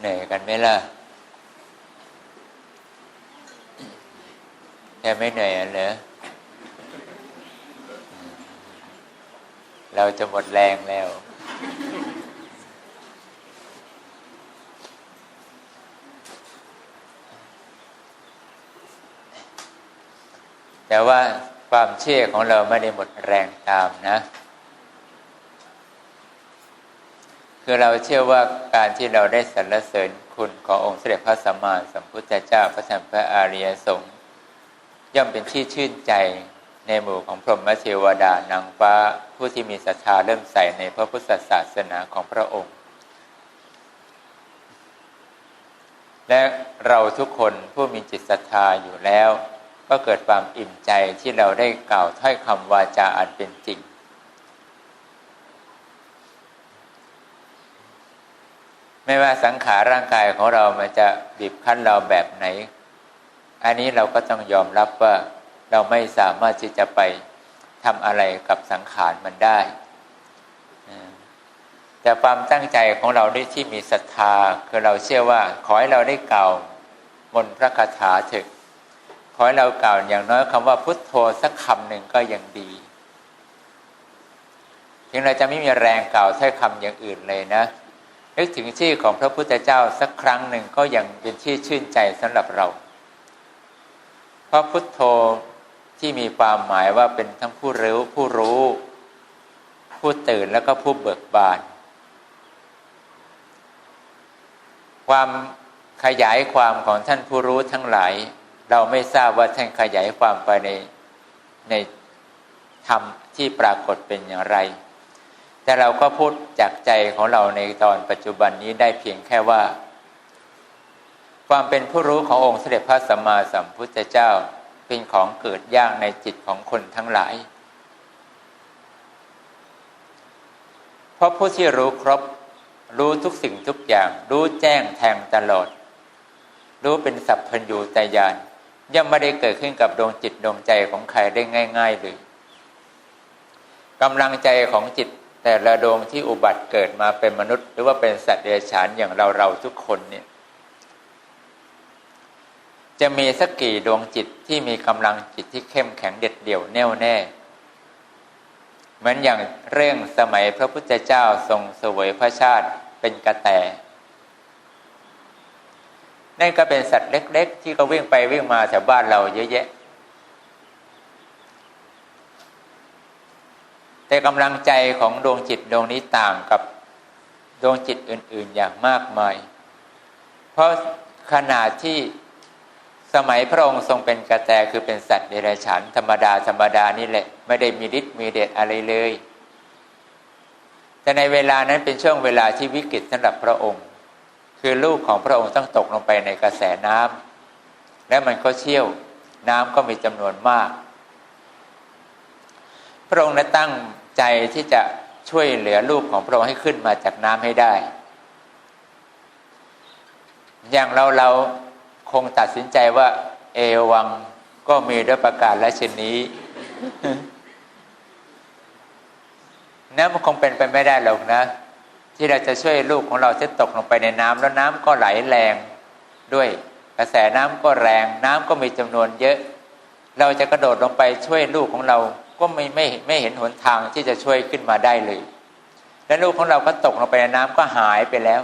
เหนื่อยกันไหมล่ะแค่ไม่เหนื่อยเหรอเราจะหมดแรงแล้ว แต่ว่าความเชื่อของเราไม่ได้หมดแรงตามนะ คือเราเชื่อว่าการที่เราได้สรรเสริญคุณขององค์เสด็จพระสัมมาสัมพุทธเจ้าพระธรรมพระอริยสงฆ์ย่อมเป็นที่ชื่นใจในหมู่ของพรหมเทวดานางฟ้าผู้ที่มีศรัทธาเริ่มใส่ในพระพุทธศาสนาของพระองค์ และเราทุกคนผู้มีจิตศรัทธาอยู่แล้ว ก็เกิดความอิ่มใจที่เราได้กล่าวถ้อยคำวาจาอันเป็นจริง ไม่ว่าสังขารร่างกายของเรามันจะบีบคั้นเราแบบไหน อันนี้เราก็ต้องยอมรับว่าเราไม่สามารถที่จะไปทำอะไรกับสังขารมันได้ แต่ความตั้งใจของเราด้วยที่มีศรัทธา คือเราเชื่อว่าขอให้เราได้กล่าวมนพระคาถาเถอะขอให้เรากล่าวอย่างน้อยคำว่าพุทโธสักคำหนึ่งก็ยังดีถึงเราจะไม่มีแรงกล่าวถ้อยคำอย่างอื่นเลยนะ นึกถึงชื่อของพระพุทธเจ้าสักครั้งหนึ่งก็ยังเป็นที่ชื่นใจสำหรับเรา เพราะพุทโธที่มีความหมายว่าเป็นทั้งผู้รู้ผู้รู้ ผู้ตื่นแล้วก็ผู้เบิกบาน ความขยายความของท่านผู้รู้ทั้งหลาย เราไม่ทราบว่าท่านขยายความไปในในธรรมที่ปรากฏเป็นอย่างไร แต่เราก็พูดจากใจของเราในตอนปัจจุบันนี้ได้เพียงแค่ว่า ความเป็นผู้รู้ขององค์เสด็จพระสัมมาสัมพุทธเจ้าเป็นของเกิดยากในจิตของคนทั้งหลาย เพราะผู้ที่รู้ครบ รู้ทุกสิ่งทุกอย่าง รู้แจ้งแทงตลอด รู้เป็นสัพพัญญูตายานย่อมไม่ได้เกิดขึ้นกับดวงจิตดวงใจของใครได้ง่าย ๆเลยกำลังใจของจิต แต่ละดวงที่อุบัติเกิดมาเป็นมนุษย์ หรือว่าเป็นสัตว์เดรัจฉานอย่างเราเราทุกคนเนี่ย จะมีสักกี่ดวงจิตที่มีกำลังจิตที่เข้มแข็งเด็ดเดี่ยวแน่วแน่เหมือนอย่างเรื่องสมัยพระพุทธเจ้าทรงเสวยพระชาติเป็นกระแตนั่นก็เป็นสัตว์เล็ก ๆ ที่ก็วิ่งไปวิ่งมาแถวบ้านเราเยอะแยะ แต่กำลังใจของดวงจิตดวงนี้ต่างกับดวงจิตอื่น ๆอย่างมากมาย เพราะขนาดที่สมัยพระองค์ทรงเป็นกระแตคือเป็นสัตว์เดรัจฉานธรรมดาธรรมดานี่แหละ ไม่ได้มีฤทธิ์มีเดชอะไรเลย แต่ในเวลานั้นเป็นช่วงเวลาที่วิกฤตสำหรับพระองค์ คือลูกของพระองค์ต้องตกลงไปในกระแสน้ำและมันก็เชี่ยวน้ำก็มีจำนวนมาก พระองค์นั้นตั้ง ใจที่จะช่วยเหลือลูกของพระองค์ให้ขึ้นมาจากน้ำให้ได้ อย่างเราเราคงตัดสินใจว่า เอวังก็มีด้วยประกาศและชนนี้นั่นมันคงเป็นไปไม่ได้หรอกนะ ที่เราจะช่วยลูกของเราที่ตกลงไปในน้ำแล้วน้ำก็ไหลแรงด้วยกระแสน้ำก็แรง น้ำก็มีจำนวนเยอะ เราจะกระโดดลงไปช่วยลูกของเรา ก็ไม่ไม่ไม่เห็นหนทางที่จะช่วยขึ้นมาได้เลย และลูกของเราก็ตกลงไปในน้ำก็หายไปแล้ว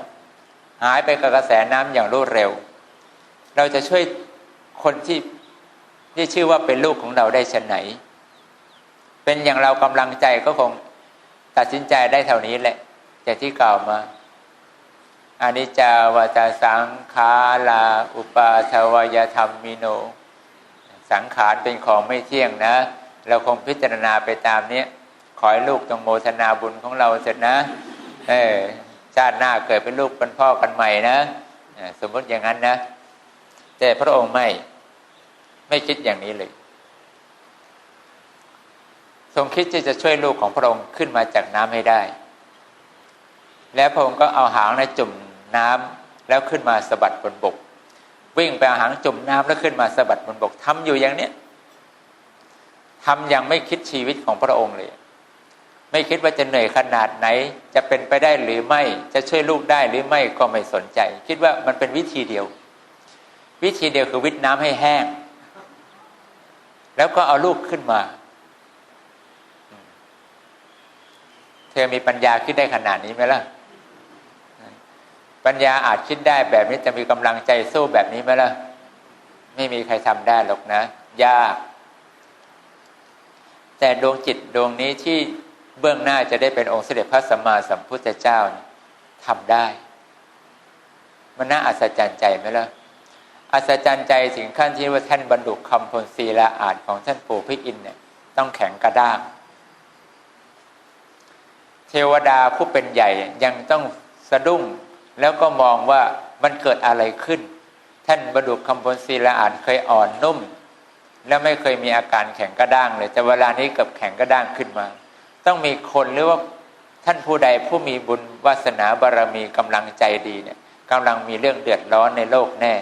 หายไปกับกระแสน้ำอย่างรวดเร็ว เราจะช่วยคนที่ที่ชื่อว่าเป็นลูกของเราได้ชันไหน เป็นอย่างเรากำลังใจก็คงตัดสินใจได้เท่านี้แหละจากที่กล่าวมาอานิจจาวตาสังขาลาอุปาทวยธรรมมิโน สังขารเป็นของไม่เที่ยงนะ เราคงพิจารณาไปตามนี้ขอให้ลูกจงโมทนาบุญของเราเสร็จนะ เออชาติหน้าเกิดเป็นลูกเป็นพ่อกันใหม่นะสมมติอย่างนั้นนะ แต่พระองค์ไม่ ไม่คิดอย่างนี้เลย ทรงคิดที่จะช่วยลูกของพระองค์ขึ้นมาจากน้ำให้ได้ แล้วพระองค์ก็เอาหางในจุ่มน้ำแล้วขึ้นมาสะบัดบนบก วิ่งไปเอาหางจุ่มน้ำแล้วขึ้นมาสะบัดบนบกทำอยู่อย่างเนี้ย ทำอย่างไม่คิดชีวิตของพระองค์เลย ไม่คิดว่าจะเหนื่อยขนาดไหน จะเป็นไปได้หรือไม่จะช่วยลูกได้หรือไม่ก็ไม่สนใจ คิดว่ามันเป็นวิธีเดียว วิธีเดียวคือวิทน้ำให้แห้ง แล้วก็เอาลูกขึ้นมา เธอมีปัญญาคิดได้ขนาดนี้ไหมล่ะปัญญาอาจคิดได้แบบนี้จะมีกำลังใจสู้แบบนี้ไหมล่ะ ไม่มีใครทำได้หรอกนะ ยาก แต่ดวงจิตดวงนี้ที่เบื้องหน้าจะได้เป็นองค์เสด็จพระสัมมาสัมพุทธเจ้าทำได้ มันน่าอัศจรรย์ใจไหมล่ะอัศจรรย์ใจถึงขั้นที่ว่าท่านบรรดุคำพลศีลาอาจของท่านปู่พิอินเนี่ยต้องแข็งกระด้าง เทวดาผู้เป็นใหญ่ยังต้องสะดุ้ง แล้วก็มองว่ามันเกิดอะไรขึ้น ท่านบรรดุคำพลศีลาอาจเคยอ่อนนุ่ม แล้วไม่เคยมีอาการแข็งกระด้างเลย แต่เวลานี้เกับแข็งกระด้างขึ้นมา ต้องมีคนหรือว่าท่านผู้ใดผู้มีบุญวาสนาบารรมีกำลังใจดีเนี่ยกำลังมีเรื่องเดือดร้อนในโลกแน่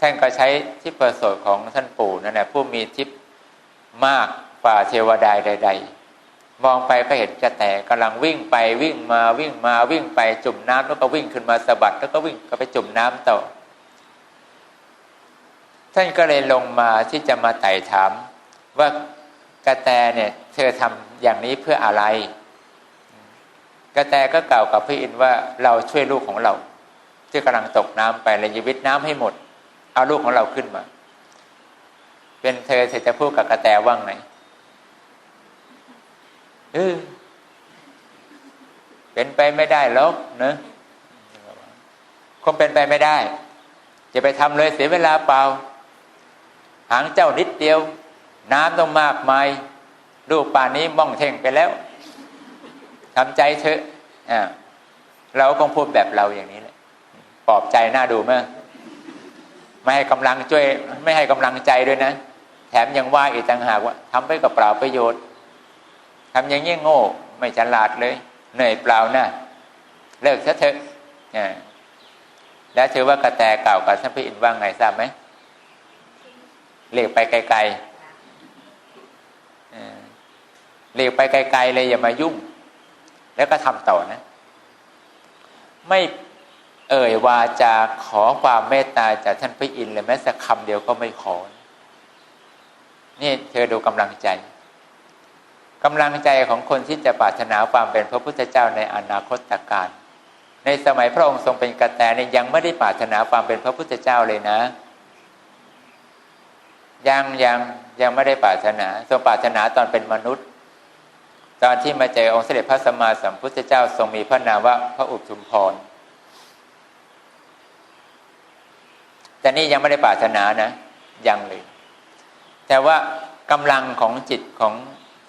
ท่านก็ใช้ทิพประโสดของท่านปู่นั่นแหละผู้มีทิพมากกว่าเทวดาใด ๆ มองไปก็เห็นกระแตกำลังวิ่งไปวิ่งมาวิ่งมาวิ่งไปจุ่มน้ำแล้วก็วิ่งขึ้นมาสะบัดแล้วก็วิ่งก็ไปจุ่มน้ำต่อ ท่านก็เลยลงมาที่จะมาไต่ถาม ว่ากระแตเนี่ย เธอทำอย่างนี้เพื่ออะไร กระแตก็กล่าวกับพี่อินว่าเราช่วยลูกของเรา ที่กำลังตกน้ำไปเลยยิวิตน้ำให้หมด เอาลูกของเราขึ้นมา เป็นเธอเธอจะพูดกับกระแตว่างไหนเออเป็นไปไม่ได้หรอกเนะคงเป็นไปไม่ได้ จะไปทำเลยเสียเวลาเปล่า หางเจ้านิดเดียว น้ำต้องมากมายลูกป่านนี้ม่องเท่งไปแล้วทำใจเถอะอ่าเราคงพูดแบบเราอย่างนี้แหละปลอบใจน่าดูมากไม่ให้กำลังช่วย ไม่ให้กำลังใจด้วยนะ แถมยังว่าอีกต่างหากว่าทำไปกับเปล่าประโยชน์ทำอย่างนี้โง่ ไม่ฉลาดเลย เหนื่อยเปล่านะเลิกซะเถอะแล้วถือว่ากระแตเก่ากับท่านพี่อินว่าไงทราบไหม เรียกไปไกลๆเรียกไปไกลๆเลยอย่ามายุ่ง แล้วก็ทำต่อนะ ไม่เอ่ยวาจาขอความเมตตาจากท่านพระอินทร์เลยแม้สักคำเดียวก็ไม่ขอ นี่เธอดูกำลังใจกำลังใจของคนที่จะปรารถนาความเป็นพระพุทธเจ้าในอนาคตการ ในสมัยพระองค์ทรงเป็นกระแตเนี่ยยังไม่ได้ปรารถนาความเป็นพระพุทธเจ้าเลยนะ ยังยังยังไม่ได้ปรารถนา ทรงปรารถนาตอนเป็นมนุษย์ ตอนที่มาเจอองค์เสด็จพระสัมมาสัมพุทธเจ้าทรงมีพระนามว่าพระอุทุมพร แต่นี่ยังไม่ได้ปรารถนานะ ยังเลย แต่ว่ากำลังของจิตของ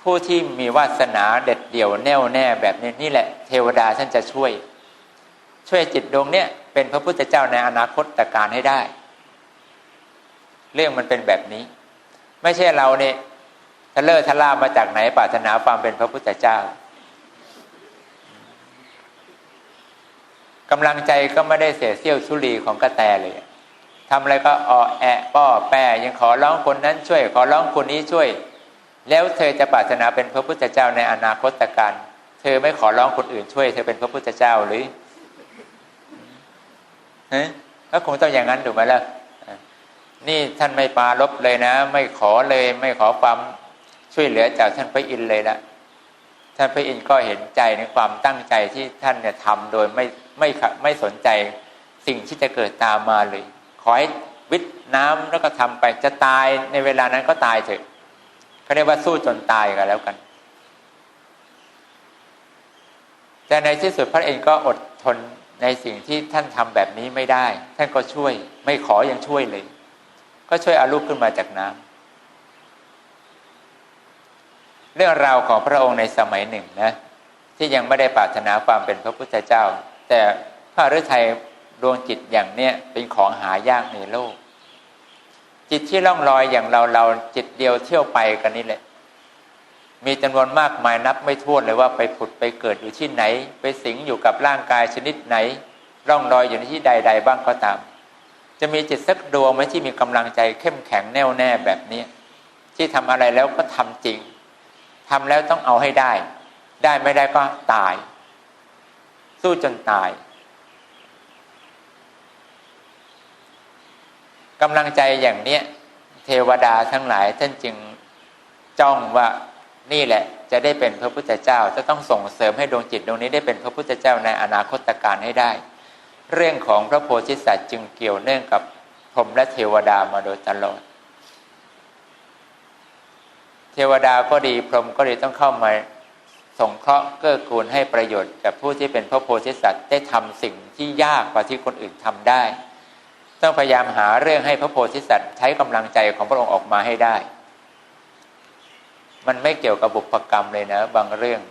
ผู้ที่มีวาสนาเด็ดเดี่ยวแน่วแน่แบบนี้นี่แหละ เทวดาท่านจะช่วย ช่วยจิตดวงเนี้ยเป็นพระพุทธเจ้าในอนาคตตการให้ได้ เรื่องมันเป็นแบบนี้ ไม่ใช่เราเนี่ยทะเลอทะล่ามาจากไหนปรารถนาความเป็นพระพุทธเจ้ากำลังใจก็ไม่ได้เสียเสี้ยวชุลีของกระแตเลยทำอะไรก็ออแอะป้อแปรยังขอร้องคนนั้นช่วย ขอร้องคนนี้ช่วย แล้วเธอจะปรารถนาเป็นพระพุทธเจ้าในอนาคตการเธอไม่ขอร้องคนอื่นช่วย เธอเป็นพระพุทธเจ้าหรือฮะก็คงต้องอย่างนั้นถูกไหมล่ะ นี่ท่านไม่ปาลบเลยนะ ไม่ขอเลยไม่ขอความช่วยเหลือจากท่านพระอินทร์เลยละท่านพระอินทร์ก็เห็นใจในความตั้งใจที่ท่านเนี่ยทำโดยไม่ไม่ไม่สนใจสิ่งที่จะเกิดตามมาเลย ขอให้วิทน้ำแล้วก็ทำไปจะตายในเวลานั้นก็ตายเถอะเขาเรียกว่าสู้จนตายกันแล้วกัน แต่ในที่สุดพระเองก็อดทนในสิ่งที่ท่านทำแบบนี้ไม่ได้ ท่านก็ช่วย ไม่ขอยังช่วยเลย ก็ช่วยอาลูกขึ้นมาจากน้ำเรื่องราวของพระองค์ในสมัยหนึ่งนะ ที่ยังไม่ได้ปรารถนาความเป็นพระพุทธเจ้า แต่พระฤทัยดวงจิตอย่างเนี้ยเป็นของหายากในโลก จิตที่ล่องลอยอย่างเราเราจิตเดียวเที่ยวไปกันนี่แหละ มีจำนวนมากมายนับไม่ถ้วนเลยว่าไปผุดไปเกิดอยู่ที่ไหน ไปสิงอยู่กับร่างกายชนิดไหนร่องรอยอยู่ในที่ใด ๆ บ้างก็ตาม จะมีจิตสักดวงไหมที่มีกำลังใจเข้มแข็งแน่วแน่แบบนี้ ที่ทำอะไรแล้วก็ทำจริงทำแล้วต้องเอาให้ได้ ได้ไม่ได้ก็ตาย สู้จนตายกำลังใจอย่างเนี้ยเทวดาทั้งหลายท่านจึงจ้องว่านี่แหละจะได้เป็นพระพุทธเจ้า จะต้องส่งเสริมให้ดวงจิตดวงนี้ได้เป็นพระพุทธเจ้าในอนาคตการให้ได้ เรื่องของพระโพธิสัตว์จึงเกี่ยวเนื่องกับพรหมและเทวดามาโดยตลอด เทวดาก็ดีพรหมก็ดีต้องเข้ามาสงเคราะห์เกื้อกูลให้ประโยชน์กับผู้ที่เป็นพระโพธิสัตว์ได้ทำสิ่งที่ยากกว่าที่คนอื่นทำได้ ต้องพยายามหาเรื่องให้พระโพธิสัตว์ใช้กำลังใจของพระองค์ออกมาให้ได้ มันไม่เกี่ยวกับบุพกรรมเลยนะ บางเรื่อง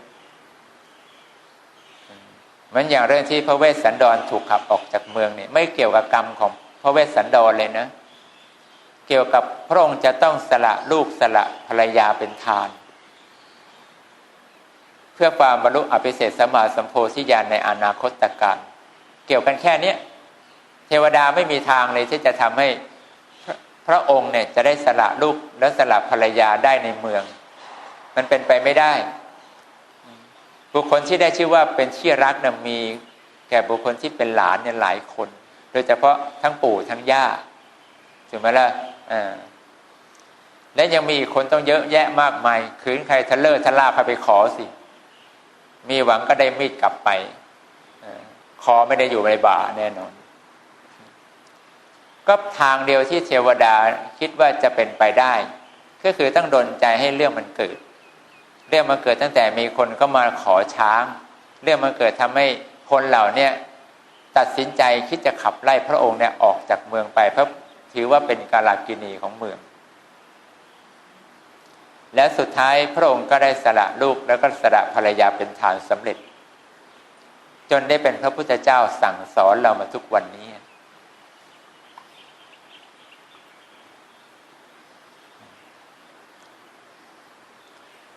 มือนอย่างเรื่องที่พระเวสสันดรถูกขับออกจากเมืองเนี่ยไม่เกี่ยวกับกรรมของพระเวสสันดรเลยนะ เกี่ยวกับพระองค์จะต้องสละลูกสละภรรยาเป็นทาน เพื่อความบรรลุอภิเศษสมาสัมโพธิญาณในอนาคตการเกี่ยวกันแค่นี้เทวดาไม่มีทางเลยที่จะทำให้พระพระองค์เนี่ยจะได้สละลูกและสละภรรยาได้ในเมือง มันเป็นไปไม่ได้ บุคคลที่ได้ชื่อว่าเป็นที่รักนี่ยมี แก่บุคคลที่เป็นหลานเนี่ยหลายคน โดยเฉพาะทั้งปู่ทั้งย่าถูกไหมล่ะอ่าและยังมีคนต้องเยอะแยะมากมายคืนใครทะเลอร์ทะล่าใครไปขอสิ มีหวังก็ได้มีดกลับไปอคอไม่ได้อยู่ในบ่าแน่นอน ก็ทางเดียวที่เทวดาคิดว่าจะเป็นไปได้ ก็คือต้องดนใจให้เรื่องมันเกิด เรื่องมันเกิดตั้งแต่มีคนก็มาขอช้าง เรื่องมันเกิดทำให้คนเหล่านี้ตัดสินใจคิดจะขับไล่พระองค์เนี่ยออกจากเมืองไปเพราะถือว่าเป็นกาลากินีของเมือง และสุดท้ายพระองค์ก็ได้สละลูกแล้วก็สละภรรยาเป็นฐานสำเร็จ จนได้เป็นพระพุทธเจ้าสั่งสอนเรามาทุกวันนี้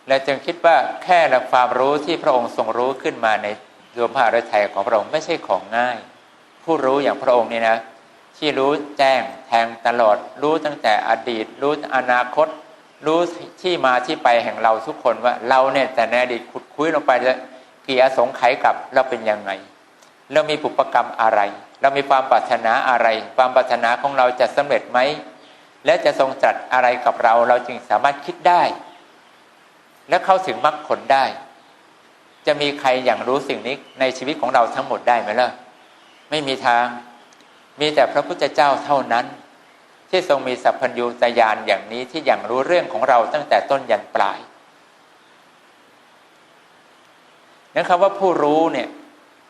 และจึงคิดว่าแค่ละความรู้ที่พระองค์ทรงรู้ขึ้นมาในดวงพระฤทัยของพระองค์ไม่ใช่ของง่าย ผู้รู้อย่างพระองค์นี่นะ ที่รู้แจ้งแทงตลอด รู้ตั้งแต่อดีต รู้อนาคต รู้ที่มาที่ไปแห่งเราทุกคนว่าเราเนี่ยแต่ในอดีตขุดคุ้ยลงไปแล้วกี่อสงไขยกับเราเป็นยังไง เรามีปุปกรรมอะไร เรามีความปรารถนาอะไร ความปรารถนาของเราจะสำเร็จไหมและจะทรงจัดอะไรกับเราเราจึงสามารถคิดได้ และเข้าถึงมรรคผลได้ จะมีใครอย่างรู้สิ่งนี้ในชีวิตของเราทั้งหมดได้ไหมล่ะ ไม่มีทาง มีแต่พระพุทธเจ้าเท่านั้น ที่ทรงมีสัพพัญญูตญาณอย่างนี้ที่อย่างรู้เรื่องของเราตั้งแต่ต้นยันปลายนั้นคำว่าผู้รู้เนี่ย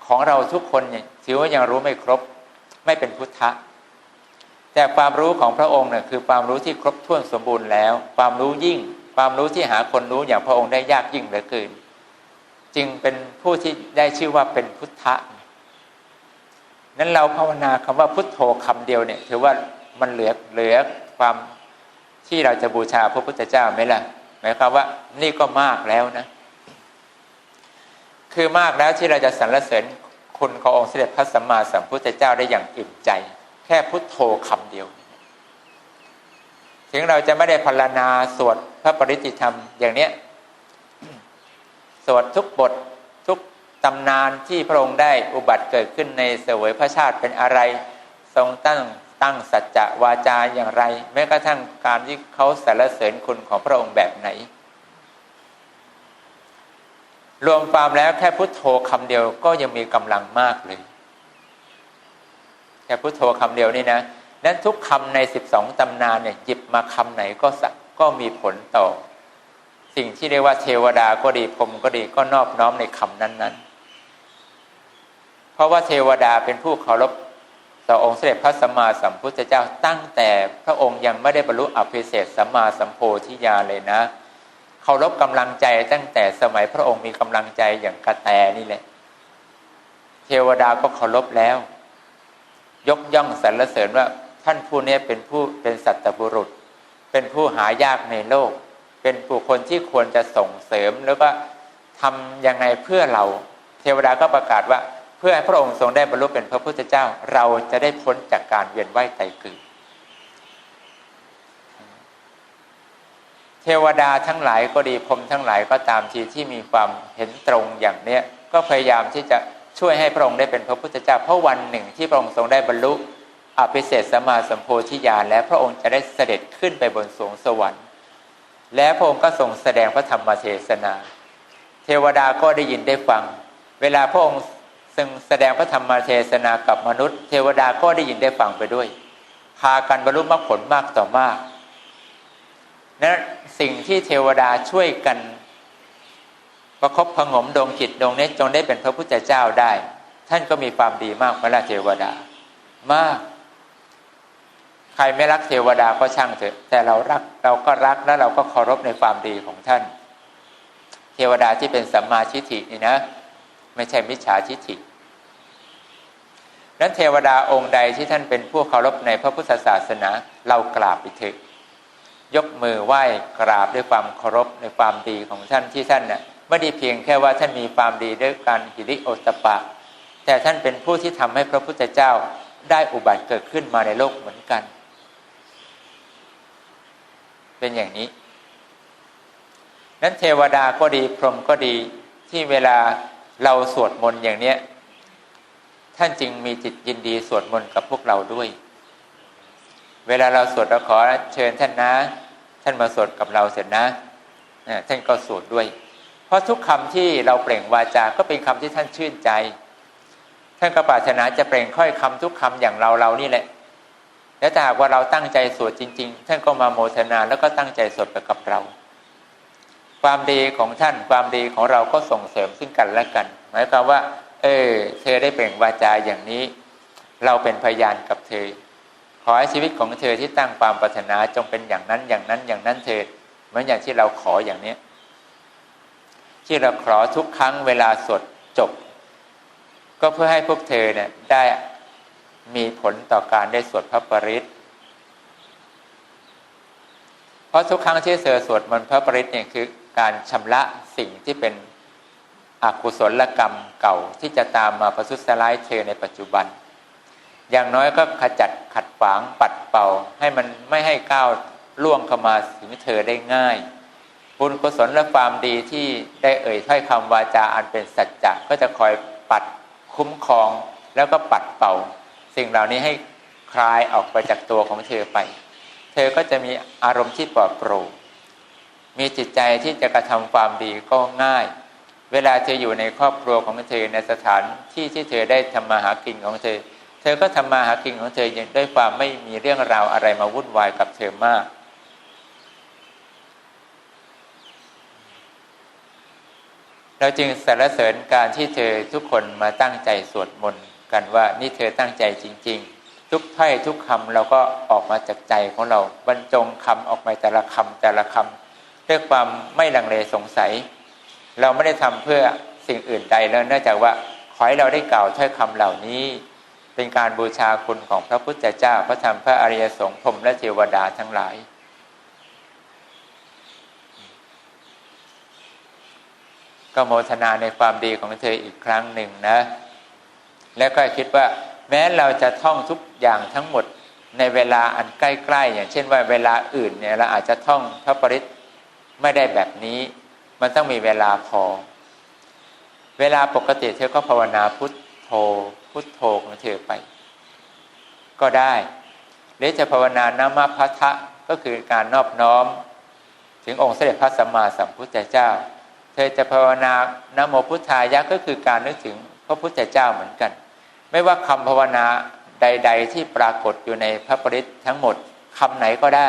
ของเราทุกคนเนี่ยถือว่ายังรู้ไม่ครบ ไม่เป็นพุทธะแต่ความรู้ของพระองค์เนี่ยคือความรู้ที่ครบถ้วนสมบูรณ์แล้ว ความรู้ยิ่ง ความรู้ที่หาคนรู้อย่างพระองค์ได้ยากยิ่งเหลือเกิน จึงเป็นผู้ที่ได้ชื่อว่าเป็นพุทธะนั้นเราภาวนาคำว่าพุทโธคำเดียวเนี่ย ถือว่ามันเหลือเหลือความที่เราจะบูชาพระพุทธเจ้าไหมล่ะ หมายความว่านี่ก็มากแล้วนะ คือมากแล้วที่เราจะสรรเสริญคุณขององค์เสด็จพระสัมมาสัมพุทธเจ้าได้อย่างอิ่มใจ แค่พุทโธคำเดียว ถึงเราจะไม่ได้พรรณนาสวดพระปริติธรรมอย่างเนี้ยสวดทุกบททุกตำนานที่พระองค์ได้อุบัติเกิดขึ้นในเสวยพระชาติเป็นอะไร ทรงตั้งตั้งสัจจะวาจาอย่างไร แม้กระทั่งการที่เขาสรรเสริญคุณของพระองค์แบบไหน รวมความแล้วแค่พุทโธคำเดียวก็ยังมีกำลังมากเลย แค่พุทโธคำเดียวนี่นะ นั้นทุกคำในสิบสองตำนานเนี่ยหยิบมาคำไหนก็สักก็มีผลต่อ สิ่งที่เรียกว่าเทวดาก็ดีพรมก็ดีก็นอบน้อมในคำนั้นๆ เพราะว่าเทวดาเป็นผู้เคารพต่อองค์เสด็จพระสัมมาสัมพุทธเจ้าตั้งแต่พระองค์ยังไม่ได้บรรลุอภิเศษสัมมาสัมโพธิญาณเลยนะเคารพกำลังใจตั้งแต่สมัยพระองค์มีกำลังใจอย่างกระแตนี่แหละ เทวดาก็เคารพแล้ว ยกย่องสรรเสริญว่า ท่านผู้นี้เป็นผู้เป็นสัตบุรุษ เป็นผู้หายากในโลก เป็นบุคคลที่ควรจะส่งเสริมแล้วก็ทำยังไงเพื่อเรา เทวดาก็ประกาศว่า เพื่อให้พระองค์ทรงได้บรรลุเป็นพระพุทธเจ้า เราจะได้พ้นจากการเวียนว่ายตายเกิดเทวดาทั้งหลายก็ดีพรมทั้งหลายก็ตามทีที่มีความเห็นตรงอย่างเนี้ยก็พยายามที่จะช่วยให้พระองค์ได้เป็นพระพุทธเจ้าเพราะวันหนึ่งที่พระองค์ทรงได้บรรลุ อภิเศษสมาสัมโพธิญาณและพระองค์จะได้เสด็จขึ้นไปบนสวงสวรรค์ และพระองค์ก็ทรงแสดงพระธรรมเทศนา เทวดาก็ได้ยินได้ฟัง เวลาพระองค์ทรงแสดงพระธรรมเทศนากับมนุษย์ เทวดาก็ได้ยินได้ฟังไปด้วยพากันบรรลุมรรคผลมากต่อมากนั้นสิ่งที่เทวดาช่วยกัน ประคบพงมดวงจิตดวงนี้จงได้เป็นพระพุทธเจ้าได้ ท่านก็มีความดีมากพระราเทวดามาก ใครไม่รักเทวดาก็ช่างเถอะ แต่เรารักเราก็รักและเราก็เคารพในความดีของท่าน เทวดาที่เป็นสัมมาชิฏฐินี่นะ ไม่ใช่มิจฉาทิฏฐินั้นเทวดาองค์ใดที่ท่านเป็นผู้เคารพในพระพุทธศาสนา เรากราบไปเถอะยกมือไหว้กราบด้วยความเคารพในความดีของท่านที่ท่านเนี่ยไม่ได้เพียงแค่ว่าท่านมีความดีด้วยการหิริโอตปะ แต่ท่านเป็นผู้ที่ทำให้พระพุทธเจ้าได้อุบัติเกิดขึ้นมาในโลกเหมือนกัน เป็นอย่างนี้ นั้นเทวดาก็ดีพรหมก็ดีที่เวลาเราสวดมนต์อย่างเนี้ยท่านจึงมีจิตยินดีสวดมนต์กับพวกเราด้วย เวลาเราสวดเราขอเชิญท่านนะ ท่านมาสวดกับเราเสร็จนะท่านก็สวดด้วย เพราะทุกคำที่เราเปล่งวาจาก็เป็นคำที่ท่านชื่นใจ ท่านก็ปรารถนาจะเปล่งค่อยคำทุกคำอย่างเราเรานี่แหละ แล้วถ้าหากว่าเราตั้งใจสวดจริง ๆ ท่านก็มาโมทนาแล้วก็ตั้งใจสวดไปกับเรา ความดีของท่านความดีของเราก็ส่งเสริมซึ่งกันและกัน หมายความว่า เออ เธอได้เปล่งวาจาอย่างนี้ เราเป็นพยานกับเธอ ขอให้ชีวิตของเธอที่ตั้งความปรารถนาจงเป็นอย่างนั้นอย่างนั้นอย่างนั้นเถิดเหมือนอย่างที่เราขออย่างเนี้ยที่เราขอทุกครั้งเวลาสวดจบ ก็เพื่อให้พวกเธอเนี่ยได้ มีผลต่อการได้สวดพระปริตเพราะทุกครั้งที่เธอสวดมนต์พระปริตเนี่ยคือการชำระสิ่งที่เป็นอกุศลกรรมเก่าที่จะตามมาประทุษร้ายเธอในปัจจุบัน อย่างน้อยก็ขจัดขัดขวางปัดเป่า ให้มันไม่ให้ก้าวล่วงเข้ามาถึงเธอได้ง่ายบุญกุศลและความดีที่ได้เอ่ยถ้อยคำวาจาอันเป็นสัจจะก็จะคอยปัดคุ้มครองแล้วก็ปัดเป่า สิ่งเหล่านี้ให้คลายออกไปจากตัวของเธอไป เธอก็จะมีอารมณ์ที่ปลอดโปร่งมีจิตใจที่จะกระทำความดีก็ง่าย เวลาเธออยู่ในครอบครัวของเธอในสถานที่ที่เธอได้ทำมาหากินของเธอ เธอก็ทำมาหากินของเธอยังด้วยความไม่มีเรื่องราวอะไรมาวุ่นวายกับเธอมากเราจึงสรรเสริญการที่เธอทุกคนมาตั้งใจสวดมนต์ กันว่านี่เธอตั้งใจจริง ๆ ทุกถ้อยทุกคำเราก็ออกมาจากใจของเราบรรจงคำออกมาแต่ละคำแต่ละคำด้วยความไม่ลังเลสงสัย เราไม่ได้ทำเพื่อสิ่งอื่นใดแล้วเนื่องจากว่าขอให้เราได้กล่าวถ้อยคำเหล่านี้ เป็นการบูชาคุณของพระพุทธเจ้า พระธรรมพระอริยสงฆ์พรมและเทวดาทั้งหลาย ก็โมทนาในความดีของเธออีกครั้งหนึ่งนะ แล้วก็คิดว่าแม้เราจะท่องทุกอย่างทั้งหมดในเวลาอันใกล้ ๆ อย่างเช่นว่าเวลาอื่นเนี่ยเราอาจจะท่องพระปริศไม่ได้แบบนี้ มันต้องมีเวลาพอ เวลาปกติเธอก็ภาวนาพุทโธพุทโธของเธอไป ก็ได้ หรือจะภาวนานามพัทะก็คือการนอบน้อม ถึงองค์เสด็จพระสัมมาสัมพุทธเจ้า เธอจะภาวนานโมพุทธายะก็คือการนึกถึงพระพุทธเจ้าเหมือนกัน ไม่ว่าคำภาวนาใด ๆ ที่ปรากฏอยู่ในพระปริศทั้งหมดคำไหนก็ได้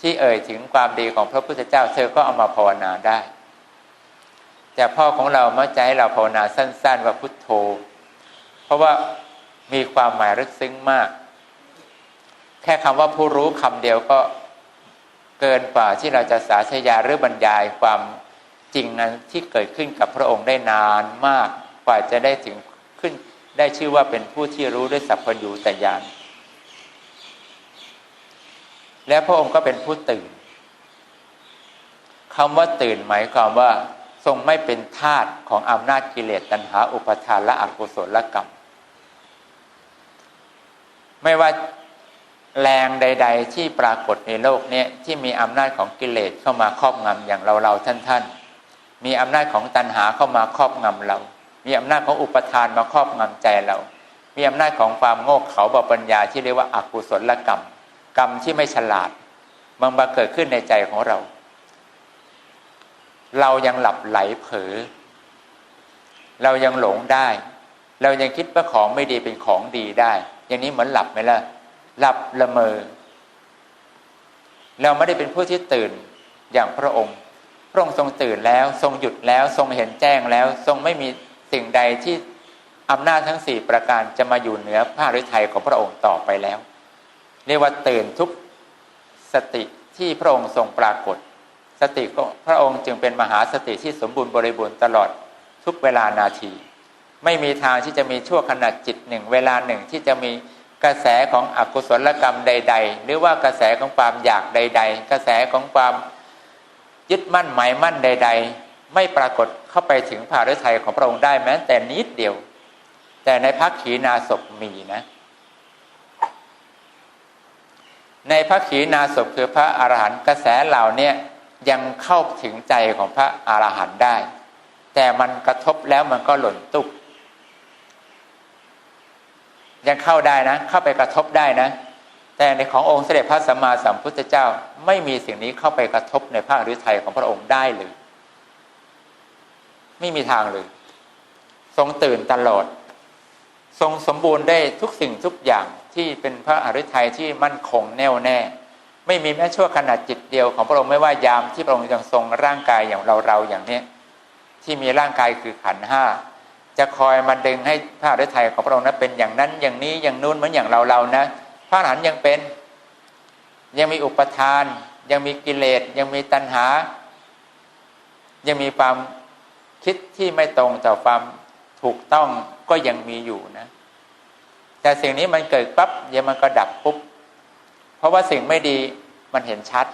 ที่เอ่ยถึงความดีของพระพุทธเจ้า เธอก็เอามาภาวนาได้ แต่พ่อของเราเมักจให้เราภาวนาสั้น ๆ ว่าพุทโธ เพราะว่ามีความหมายลึกซึ้งมาก แค่คำว่าผู้รู้คำเดียวก็เกินกว่าที่เราจะสาธยายหรือบรรยายความจริงนั้นที่เกิดขึ้นกับพระองค์ได้นานมากกว่าจะได้ถึง ได้ชื่อว่าเป็นผู้ที่รู้ด้วยสัพพัญญูตญาณและพระองค์ก็เป็นผู้ตื่นคำว่าตื่นหมายความว่าทรงไม่เป็นทาสของอำนาจกิเลสตัณหา อุปทานและอกุศลกรรม ไม่ว่าแรงใด ๆ ที่ปรากฏในโลกนี้ที่มีอำนาจของกิเลสเข้ามาครอบงำอย่างเราเราท่านๆมีอำนาจของตัณหาเข้ามาครอบงำเรา มีอำนาจของอุปทานมาครอบงำใจเรา มีอำนาจของความโง่เขลาบปัญญาที่เรียกว่าอากุศลกรรม กรรมที่ไม่ฉลาดมันมาเกิดขึ้นในใจของเรา เรายังหลับไหลเผลอเรายังหลงได้ เรายังคิดว่าของไม่ดีเป็นของดีได้ อย่างนี้เหมือนหลับไหมล่ะหลับละเมอ เราไม่ได้เป็นผู้ที่ตื่นอย่างพระองค์ พระองค์ทรงตื่นแล้ว ทรงหยุดแล้ว ทรงเห็นแจ้งแล้ว ทรงไม่มี สิ่งใดที่อำนาจทั้งสี่ประการจะมาอยู่เหนือพระฤทัยของพระองค์ต่อไปแล้ว เรียกว่าตื่นทุกสติที่พระองค์ทรงปรากฏ สติของพระองค์จึงเป็นมหาสติที่สมบูรณ์บริบูรณ์ตลอดทุกเวลานาที ไม่มีทางที่จะมีชั่วขณะจิตหนึ่งเวลาหนึ่งที่จะมีกระแสของอกุศลกรรมใด ๆ หรือว่ากระแสของความอยากใด ๆ กระแสของความยึดมั่นหมายมั่นใด ๆ ไม่ปรากฏเข้าไปถึงภาฤทัยของพระองค์ได้แม้แต่นิดเดียว แต่ในพระขีณาสพมีนะ ในพระขีณาสพคือพระอรหันต์กระแสเหล่านี้ยังเข้าถึงใจของพระอรหันต์ได้ แต่มันกระทบแล้วมันก็หล่นตุกยังเข้าได้นะ เข้าไปกระทบได้นะ แต่ในขององค์เสด็จพระสัมมาสัมพุทธเจ้า ไม่มีสิ่งนี้เข้าไปกระทบในพระฤทัยของพระองค์ได้เลย ไม่มีทางเลย ทรงตื่นตลอด ทรงสมบูรณ์ได้ทุกสิ่งทุกอย่างที่เป็นพระอริทัยที่มั่นคงแน่วแน่ ไม่มีแม้ชั่วขนาดจิตเดียวของพระองค์ไม่ว่ายามที่พระองค์ยังทรงร่างกายอย่างเราเราอย่างเนี้ยที่มีร่างกายคือขันห้าจะคอยมาดึงให้พระอริทัยของพระองค์นั้นเป็นอย่างนั้นอย่างนี้อย่างนู้นเหมือนอย่างเราเรานะพระอรหันต์ยังเป็น ยังมีอุปทาน ยังมีกิเลสยังมีตัณหา ยังมีความ คิดที่ไม่ตรงต่อความถูกต้องก็ยังมีอยู่นะ แต่สิ่งนี้มันเกิดปั๊บเดี๋ยวมันก็ดับปุ๊บ เพราะว่าสิ่งไม่ดีมันเห็นชัด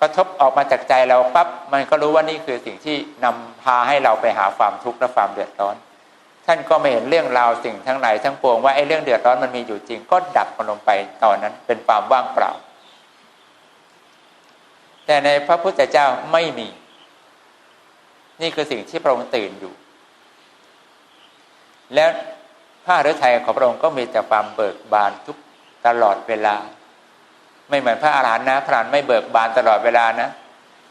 กระทบออกมาจากใจเราปั๊บมันก็รู้ว่านี่คือสิ่งที่นำพาให้เราไปหาความทุกข์และความเดือดร้อน ท่านก็ไม่เห็นเรื่องราวสิ่งทั้งหลายทั้งปวงว่าไอ้เรื่องเดือดร้อนมันมีอยู่จริง ก็ดับมันลงไปตอนนั้นเป็นความว่างเปล่า แต่ในพระพุทธเจ้าไม่มี นี่คือสิ่งที่พระองค์ตื่นอยู่ แล้วพระฤทัยของพระองค์ก็มีแต่ความเบิกบานทุกตลอดเวลา ไม่เหมือนพระอาหารหันต์นะ พระอรหันต์ไม่เบิกบานตลอดเวลานะ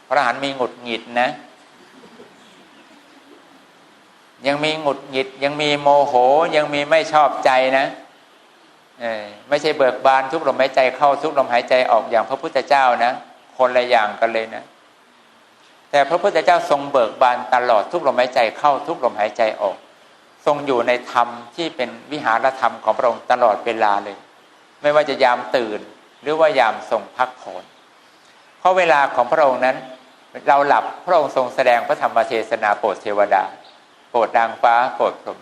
พระอรหันต์มีหงุดหงิดนะ ยังมีหงุดหงิด ยังมีโมโห ยังมีไม่ชอบใจนะไม่ใช่เบิกบานทุกลมหายใจเข้าทุกลมหายใจออกอย่างพระพุทธเจ้านะ คนละอย่างกันเลยนะ แต่พระพุทธเจ้าทรงเบิกบานตลอดทุกลมหายใจเข้าทุกลมหายใจออก ทรงอยู่ในธรรมที่เป็นวิหารธรรมของพระองค์ตลอดเวลาเลย ไม่ว่าจะยามตื่นหรือว่ายามทรงพักผ่อนเพราะเวลาของพระองค์นั้น เราหลับพระองค์ทรงแสดงพระธรรมเทศนาโปรดเทวดา โปรดนางฟ้าโปรดพรหม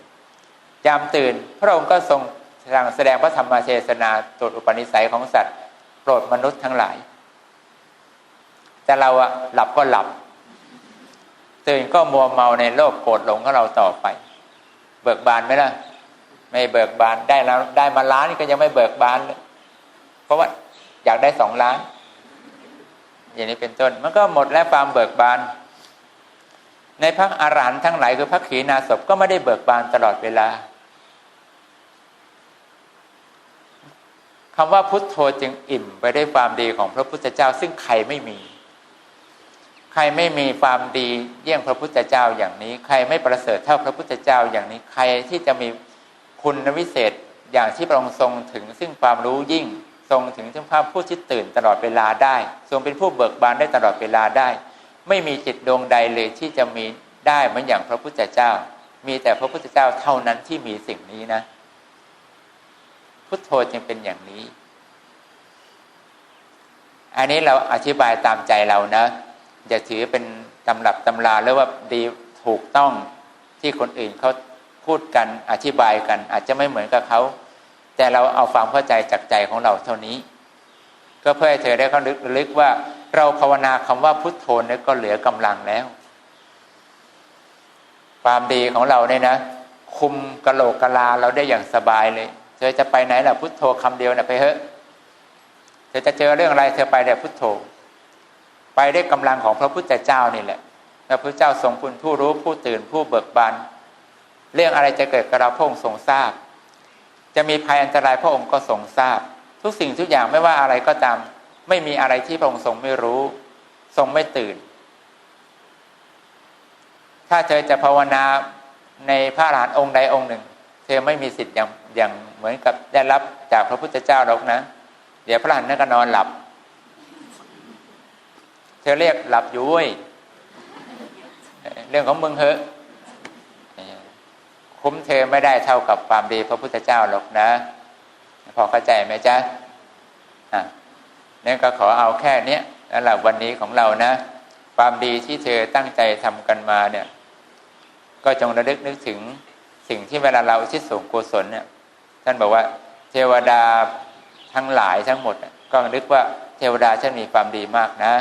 ยามตื่นพระองค์ก็ทรงแสดงพระธรรมเทศนาตรวจอุปนิสัยของสัตว์โปรดมนุษย์ทั้งหลาย แต่เราอะหลับก็หลับ ตื่นก็มัวเมาในโลกโกรธหลงของเราต่อไป เบิกบานไหมล่ะ ไม่เบิกบานได้แล้วได้มาล้านก็ยังไม่เบิกบานเลยเพราะว่าอยากได้สองล้าน อย่างนี้เป็นต้น มันก็หมดแล้วความเบิกบาน ในพระอรหันต์ทั้งหลายคือพระขีณาสพก็ไม่ได้เบิกบานตลอดเวลาคำว่าพุทโธจึงอิ่มไปด้วยความดีของพระพุทธเจ้า ซึ่งใครไม่มี ใครไม่มีความดีเยี่ยงพระพุทธเจ้าอย่างนี้ ใครไม่ประเสริฐเท่าพระพุทธเจ้าอย่างนี้ ใครที่จะมีคุณวิเศษอย่างที่พระองค์ทรงถึงซึ่งความรู้ยิ่งทรงถึงถึงภาพผู้ที่ตื่นตลอดเวลาได้ ทรงเป็นผู้เบิกบานได้ตลอดเวลาได้ ไม่มีจิตดวงใดเลยที่จะมีได้เหมือนอย่างพระพุทธเจ้า มีแต่พระพุทธเจ้าเท่านั้นที่มีสิ่งนี้นะ พุทโธจึงเป็นอย่างนี้ อันนี้เราอธิบายตามใจเรานะ อย่าถือเป็นตำรับตำราหรือว่าดีถูกต้องที่คนอื่นเขาพูดกันอธิบายกัน อาจจะไม่เหมือนกับเขา แต่เราเอาความเข้าใจจากใจของเราเท่านี้ ก็เพื่อให้เธอได้เขาลึกว่า เราภาวนาคำว่าพุทโธนี่ก็เหลือกำลังแล้ว ความดีของเราเนี่ยนะ คุมกะโหลกกะลาเราได้อย่างสบายเลย เธอจะไปไหนล่ะพุทโธคำเดียวนะไปเถอะเธอจะเจอเรื่องอะไรเธอไปแต่พุทโธ ไปได้วยกำลังของพระพุทธเจ้านี่แหละพระพุทธเจ้าทรงคุณผู้รู้ผู้ตื่นผู้เบิกบานเรื่องอะไรจะเกิดกับเราพระองค์ทรงทราบ จะมีภัยอันตรายพระองค์ก็ทรงทราบ ทุกสิ่งทุกอย่างไม่ว่าอะไรก็ตาม ไม่มีอะไรที่พระองค์ทรงไม่รู้ ทรงไม่ตื่น ถ้าเธอจะภาวนาในพระอรหันต์องค์ใดองค์หนึ่ง เธอไม่มีสิทธิ์อย่างอย่างเหมือนกับได้รับจากพระพุทธเจ้าหรอกนะ เดี๋ยวพระอรหันต์นั่นก็นอนหลับ เธอเรียกหลับอยู่เว้ยเรื่องของมึงเหอะคุ้มเธอไม่ได้เท่ากับความดีพระพุทธเจ้าหรอกนะ พอเข้าใจไหมจ๊ะอะนี่ก็ขอเอาแค่เนี้ยนั่นแหละวันนี้ของเรานะ ความดีที่เธอตั้งใจทำกันมาเนี่ย ก็จงระลึกนึกถึงสิ่งที่เวลาเราอุทิศส่วนกุศลเนี่ย ท่านบอกว่า เทวดาทั้งหลายทั้งหมด ก็นึกว่าเทวดาฉันมีความดีมากนะ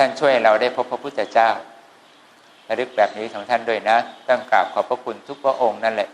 ท่านช่วยเราได้พบพระพุทธเจ้าระลึกแบบนี้ของท่านด้วยนะ ต้องกราบขอบพระคุณทุกพระองค์นั่นแหละ